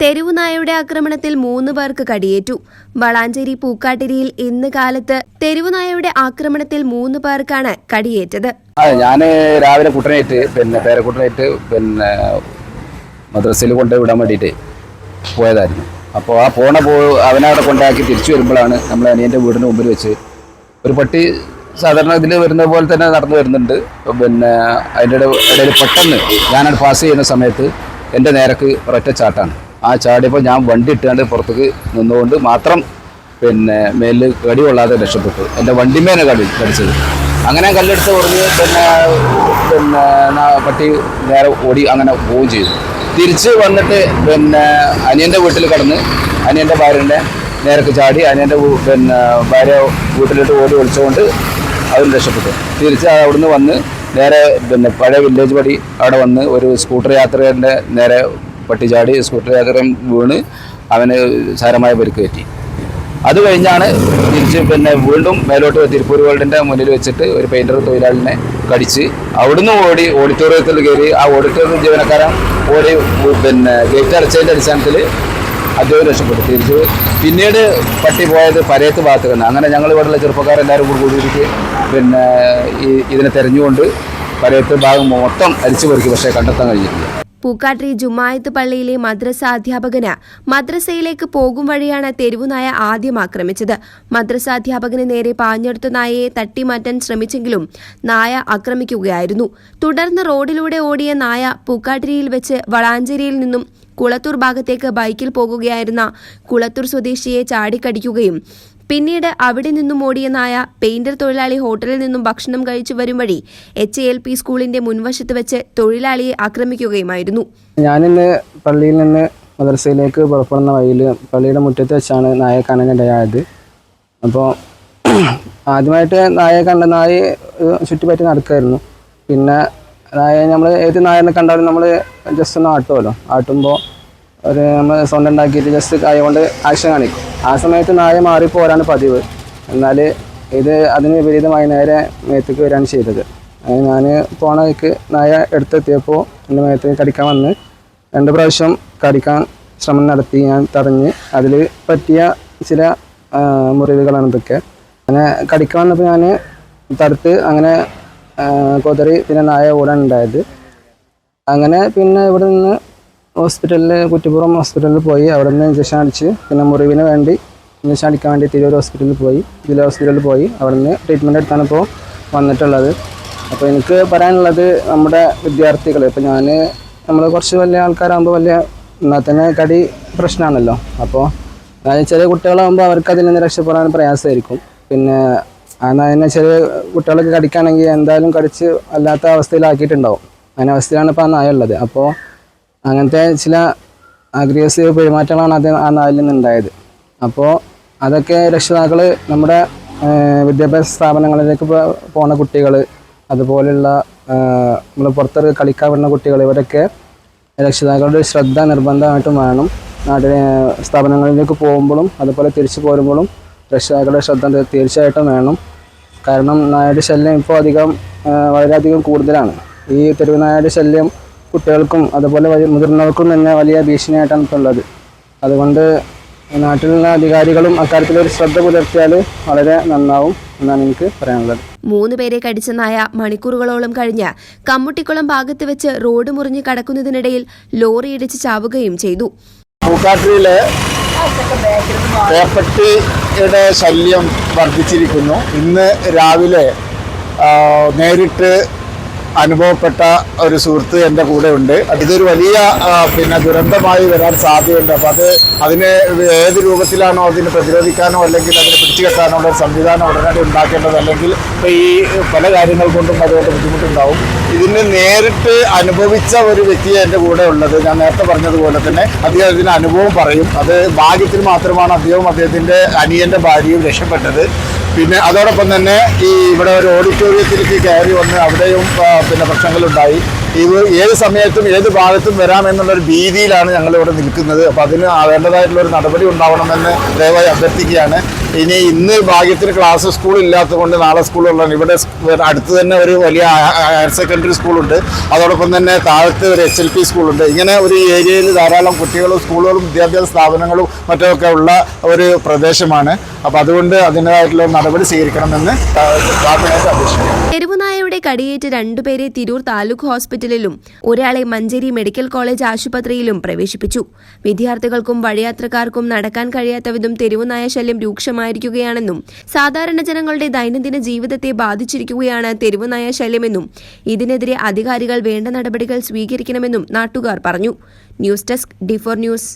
തെരുവുനായയുടെ ആക്രമണത്തിൽ മൂന്ന് പേർക്ക് കടിയേറ്റു. വളാഞ്ചേരി പൂക്കാട്ടിരിയിൽ ഇന്ന് കാലത്ത് തെരുവുനായയുടെ ആക്രമണത്തിൽ മൂന്ന് പേർക്കാണ് കടിയേറ്റത്. ഞാൻ രാവിലെ കുട്ടനായിട്ട് പിന്നെ പേരക്കുട്ടനായിട്ട് പിന്നെ മദ്രസയിൽ കൊണ്ടുപോയി വിടാൻ വേണ്ടിയിട്ട് പോയതായിരുന്നു. അപ്പോൾ ആ പോണ പോ അവനവിടെ കൊണ്ടാക്കി തിരിച്ചു വരുമ്പോഴാണ് നമ്മൾ അനിയന്റെ വീടിന് മുമ്പിൽ വെച്ച് ഒരു പട്ടി സാധാരണ ഇതിൽ വരുന്ന പോലെ തന്നെ നടന്നു വരുന്നുണ്ട്. പിന്നെ അതിന്റെ ഇടയിൽ പെട്ടെന്ന് ഞാനത് പാസ് ചെയ്യുന്ന സമയത്ത് എന്റെ നേരക്ക് ഒരൊറ്റ ചാട്ടാണ്. ആ ചാടിയപ്പോൾ ഞാൻ വണ്ടി ഇട്ടുകൊണ്ട് പുറത്തേക്ക് നിന്നുകൊണ്ട് മാത്രം പിന്നെ മേലിൽ കടി കൊള്ളാതെ രക്ഷപ്പെട്ടു. എന്റെ വണ്ടിമേനെ കടി കടിച്ചത്. അങ്ങനെ കല്ലെടുത്ത് പറഞ്ഞ് പിന്നെ പിന്നെ പട്ടി നേരെ ഓടി അങ്ങനെ പോവുകയും ചെയ്തു. തിരിച്ച് വന്നിട്ട് പിന്നെ അനിയന്റെ വീട്ടിൽ കടന്ന് അനിയന്റെ ഭാര്യന്റെ നേരക്ക് ചാടി അനിയന്റെ പിന്നെ ഭാര്യ വീട്ടിലിട്ട് ഓടി ഒളിച്ചുകൊണ്ട് അതും രക്ഷപ്പെട്ടു. തിരിച്ച് അവിടുന്ന് വന്ന് നേരെ പിന്നെ പഴയ വില്ലേജ് പടി അവിടെ വന്ന് ഒരു സ്കൂട്ടർ യാത്രയുടെ നേരെ പട്ടി ചാടി സ്കൂട്ടർ യാത്രികൻ വീണ് അവന് സാരമായ പരിക്ക് പറ്റി. അത് കഴിഞ്ഞാണ് തിരിച്ച് പിന്നെ വീണ്ടും മേലോട്ട് തിരുപ്പൂർ വേൾഡിന്റെ മുന്നിൽ വെച്ചിട്ട് ഒരു പെയിന്റർ തൊഴിലാളിനെ കടിച്ച് അവിടുന്ന് ഓടി ഓഡിറ്റോറിയത്തിൽ കയറി. ആ ഓഡിറ്റോറിയം ജീവനക്കാരൻ ഓടി പിന്നെ ഗേറ്റ് അടച്ചതിന്റെ അടിസ്ഥാനത്തിൽ അദ്ദേഹം രക്ഷപ്പെട്ടു. തിരിച്ച് പിന്നീട് പട്ടി പോയത് പരയത്ത് ഭാഗത്ത് തന്നെ. അങ്ങനെ ഞങ്ങൾ ഇവിടെയുള്ള ചെറുപ്പക്കാരെല്ലാവരും കൂടി കൂടിയിട്ട് പിന്നെ ഈ ഇതിനെ തെരഞ്ഞുകൊണ്ട് പരയത്ത് ഭാഗം മൊത്തം അരിച്ചു പെറുക്കി പക്ഷേ കണ്ടെത്താൻ കഴിഞ്ഞിട്ടില്ല. പൂക്കാട്രി ജുമായത്ത് പള്ളിയിലെ മദ്രസ അധ്യാപകന് മദ്രസയിലേക്ക് പോകും വഴിയാണ് തെരുവുനായ ആദ്യം ആക്രമിച്ചത്. മദ്രസ അധ്യാപകന് നേരെ പാഞ്ഞെടുത്ത നായയെ തട്ടിമാറ്റാൻ ശ്രമിച്ചെങ്കിലും നായ ആക്രമിക്കുകയായിരുന്നു. തുടർന്ന് റോഡിലൂടെ ഓടിയ നായ പൂക്കാട്ടിരിയിൽ വെച്ച് വളാഞ്ചേരിയിൽ നിന്നും കുളത്തൂർ ഭാഗത്തേക്ക് ബൈക്കിൽ പോകുകയായിരുന്ന കുളത്തൂർ സ്വദേശിയെ ചാടിക്കടിക്കുകയും പിന്നീട് അവിടെ നിന്നും ഓടിയ നായ പെയിന്റർ തൊഴിലാളി ഹോട്ടലിൽ നിന്നും ഭക്ഷണം കഴിച്ചു വരും വഴി എച്ച് എൽ പി സ്കൂളിന്റെ മുൻവശത്ത് വെച്ച് തൊഴിലാളിയെ ആക്രമിക്കുകയുമായിരുന്നു. ഞാനിന്ന് പള്ളിയിൽ നിന്ന് മദ്രസയിലേക്ക് പുറപ്പെടുന്ന വഴിയിൽ പള്ളിയുടെ മുറ്റത്ത് വെച്ചാണ് നായ കാണാനിടയായത് അപ്പോൾ ആദ്യമായിട്ട് നായയെ കണ്ട നായ ചുറ്റിപ്പറ്റി നടക്കുമായിരുന്നു പിന്നെ നായ നമ്മൾ ഏത് നായനെ കണ്ടാലും നമ്മൾ ജസ്റ്റ് ഒന്ന് ആട്ടുമല്ലോ ആട്ടുമ്പോൾ ഒരു നമ്മൾ സൗണ്ട് ഉണ്ടാക്കിയിട്ട് ജസ്റ്റ് കൈ കൊണ്ട് ആക്ഷൻ കാണിക്കും. ആ സമയത്ത് നായ മാറിപ്പോരാണ് പതിവ്. എന്നാൽ ഇത് അതിന് വിപരീതമായി നേരെ മേത്തേക്ക് വരികയാണ് ചെയ്തത്. ഞാൻ പോണ വഴിക്ക് നായ എടുത്തെത്തിയപ്പോൾ എന്റെ മേത്തേക്ക് കടിക്കാൻ വന്ന് രണ്ട് പ്രാവശ്യം കടിക്കാൻ ശ്രമം നടത്തി ഞാൻ തടഞ്ഞ് അതിൽ പറ്റിയ ചില മുറിവുകളാണ് ഇതൊക്കെ. അങ്ങനെ കടിക്കാൻ വന്നപ്പോൾ ഞാൻ തടുത്ത് അങ്ങനെ കൊതറി പിന്നെ നായ ഓടാൻ ഉണ്ടായത് അങ്ങനെ പിന്നെ ഇവിടെ നിന്ന് ഹോസ്പിറ്റലിൽ കുറ്റിപ്പുറം ഹോസ്പിറ്റലിൽ പോയി അവിടെ നിന്ന് ഇഞ്ചക്ഷൻ അടിച്ച് പിന്നെ മുറിവിന് വേണ്ടി ഇഞ്ചക്ഷൻ അടിക്കാൻ വേണ്ടി തിരൂർ ഹോസ്പിറ്റലിൽ പോയി. ജില്ലാ ഹോസ്പിറ്റലിൽ പോയി. അവിടെ നിന്ന് ട്രീറ്റ്മെന്റ് എടുത്താണ് ഇപ്പോൾ വന്നിട്ടുള്ളത്. അപ്പോൾ എനിക്ക് പറയാനുള്ളത് നമ്മുടെ വിദ്യാർത്ഥികൾ ഇപ്പോൾ ഞാൻ നമ്മൾ കുറച്ച് വലിയ ആൾക്കാരാകുമ്പോൾ വലിയ എന്നാൽ തന്നെ കടി പ്രശ്നമാണല്ലോ അപ്പോൾ ചെറിയ കുട്ടികളാകുമ്പോൾ അവർക്ക് അതിൽ നിന്ന് രക്ഷപ്പെടാൻ പ്രയാസമായിരിക്കും. പിന്നെ എന്നാൽ തന്നെ ചെറിയ കുട്ടികളൊക്കെ കടിക്കുകയാണെങ്കിൽ എന്തായാലും കടിച്ച് അല്ലാത്ത അവസ്ഥയിലാക്കിയിട്ടുണ്ടാവും. അവസ്ഥയിലാണ് ഇപ്പോൾ ആ നായ ഉള്ളത്. അപ്പോൾ അങ്ങനത്തെ ചില അഗ്രസീവ് പെരുമാറ്റങ്ങളാണ് അത് ആ നാലിൽ നിന്നുണ്ടായത്. അപ്പോൾ അതൊക്കെ രക്ഷിതാക്കൾ നമ്മുടെ വിദ്യാഭ്യാസ സ്ഥാപനങ്ങളിലേക്ക് പോണ കുട്ടികൾ അതുപോലെയുള്ള നമ്മൾ പുറത്ത് കളിക്കാൻ വരുന്ന കുട്ടികൾ ഇവരൊക്കെ രക്ഷിതാക്കളുടെ ശ്രദ്ധ നിർബന്ധമായിട്ടും വേണം. നാട്ടിലെ സ്ഥാപനങ്ങളിലേക്ക് പോകുമ്പോഴും അതുപോലെ തിരിച്ചു പോരുമ്പോഴും രക്ഷിതാക്കളുടെ ശ്രദ്ധ തീർച്ചയായിട്ടും വേണം. കാരണം നായയുടെ ശല്യം ഇപ്പോൾ അധികം വളരെയധികം കൂടുതലാണ്. ഈ തെരുവ് നായയുടെ ശല്യം കുട്ടികൾക്കും അതുപോലെ മുതിർന്നവർക്കും തന്നെ വലിയ ഭീഷണിയായിട്ടാണ് ഇപ്പോൾ ഉള്ളത് അതുകൊണ്ട് നാട്ടിലുള്ള അധികാരികളും അക്കാര്യത്തിൽ ഒരു ശ്രദ്ധ പുലർത്തിയാൽ വളരെ നന്നാവും എന്നാണ് എനിക്ക് പറയാനുള്ളത്. മൂന്ന് പേരെ കടിച്ച നായ മണിക്കൂറുകളോളം കഴിഞ്ഞ് കമ്മുട്ടിക്കുളം ഭാഗത്ത് വെച്ച് റോഡ് മുറിഞ്ഞ് കടക്കുന്നതിനിടയിൽ ലോറി ഇടിച്ച് ചാവുകയും ചെയ്തു. പൂക്കാട്ടിലെ പേപ്പട്ടിയുടെ ശല്യം വർദ്ധിച്ചിരിക്കുന്നു. ഇന്ന് രാവിലെ നേരിട്ട് അനുഭവപ്പെട്ട ഒരു സുഹൃത്ത് എന്റെ കൂടെ ഉണ്ട്. ഇതൊരു വലിയ പിന്നെ ദുരന്തമായി വരാൻ സാധ്യതയുണ്ട്. അപ്പം അത് അതിനെ ഏത് രൂപത്തിലാണോ അതിനെ പ്രതിരോധിക്കാനോ അല്ലെങ്കിൽ അതിനെ പിടിച്ചുകെട്ടാനോ ഉള്ള സംവിധാനം ഉടനടി ഉണ്ടാക്കേണ്ടത് അല്ലെങ്കിൽ ഇപ്പോൾ ഈ പല കാര്യങ്ങൾ കൊണ്ടും അതുകൊണ്ട് ബുദ്ധിമുട്ടുണ്ടാവും. ഇതിന് നേരിട്ട് അനുഭവിച്ച ഒരു വ്യക്തിയെ എന്റെ കൂടെ ഉള്ളത്. ഞാൻ നേരത്തെ പറഞ്ഞതുപോലെ തന്നെ അദ്ദേഹം ഇതിന് അനുഭവം പറയും. അത് ഭാഗ്യത്തിന് മാത്രമാണ് അദ്ദേഹവും അദ്ദേഹത്തിന്റെ അനിയന്റെ ഭാര്യയും രക്ഷപ്പെട്ടത്. പിന്നെ അതോടൊപ്പം തന്നെ ഈ ഇവിടെ ഒരു ഓഡിറ്റോറിയത്തിലേക്ക് കയറി വന്ന് അവിടെയും പിന്നെ പ്രശ്നങ്ങളുണ്ടായി. ഇത് ഏത് സമയത്തും ഏത് ഭാഗത്തും വരാമെന്നുള്ളൊരു ഭീതിയിലാണ് ഞങ്ങളിവിടെ നിൽക്കുന്നത്. അപ്പോൾ അതിന് വേണ്ടതായിട്ടുള്ള ഒരു നടപടി ഉണ്ടാവണമെന്ന് ദയവായി അഭ്യർത്ഥിക്കുകയാണ്. ഇനി ഇന്ന് ഭാഗ്യത്തിന് ക്ലാസ് സ്കൂൾ ഇല്ലാത്തതുകൊണ്ട് നാളെ സ്കൂളുള്ളതാണ് ഇവിടെ അടുത്ത് തന്നെ ഒരു വലിയ ഹയർ സെക്കൻഡറി സ്കൂളുണ്ട് അതോടൊപ്പം തന്നെ താഴത്ത് ഒരു എച്ച് എൽ പി സ്കൂളുണ്ട് ഇങ്ങനെ ഒരു ഏരിയയിൽ ധാരാളം കുട്ടികളും സ്കൂളുകളും വിദ്യാഭ്യാസ സ്ഥാപനങ്ങളും മറ്റുമൊക്കെ ഉള്ള ഒരു പ്രദേശമാണ്. അപ്പോൾ അതുകൊണ്ട് അതിന്റെതായിട്ടുള്ള നടപടി സ്വീകരിക്കണമെന്ന് അപേക്ഷിക്കുന്നു. തെരുവുനായയുടെ കടിയേറ്റ് രണ്ടുപേരെ തിരൂർ താലൂക്ക് ഹോസ്പിറ്റലിലും ഒരാളെ മഞ്ചേരി മെഡിക്കൽ കോളേജ് ആശുപത്രിയിലും പ്രവേശിപ്പിച്ചു. വിദ്യാർത്ഥികൾക്കും വഴിയാത്രക്കാർക്കും നടക്കാൻ കഴിയാത്ത വിധം തെരുവുനായ ശല്യം രൂക്ഷമായിരിക്കുകയാണെന്നും സാധാരണ ജനങ്ങളുടെ ദൈനംദിന ജീവിതത്തെ ബാധിച്ചിരിക്കുകയാണ് തെരുവുനായ ശല്യമെന്നും ഇതിനെതിരെ അധികാരികൾ വേണ്ട നടപടികൾ സ്വീകരിക്കണമെന്നും നാട്ടുകാർ പറഞ്ഞു. News desk D four news.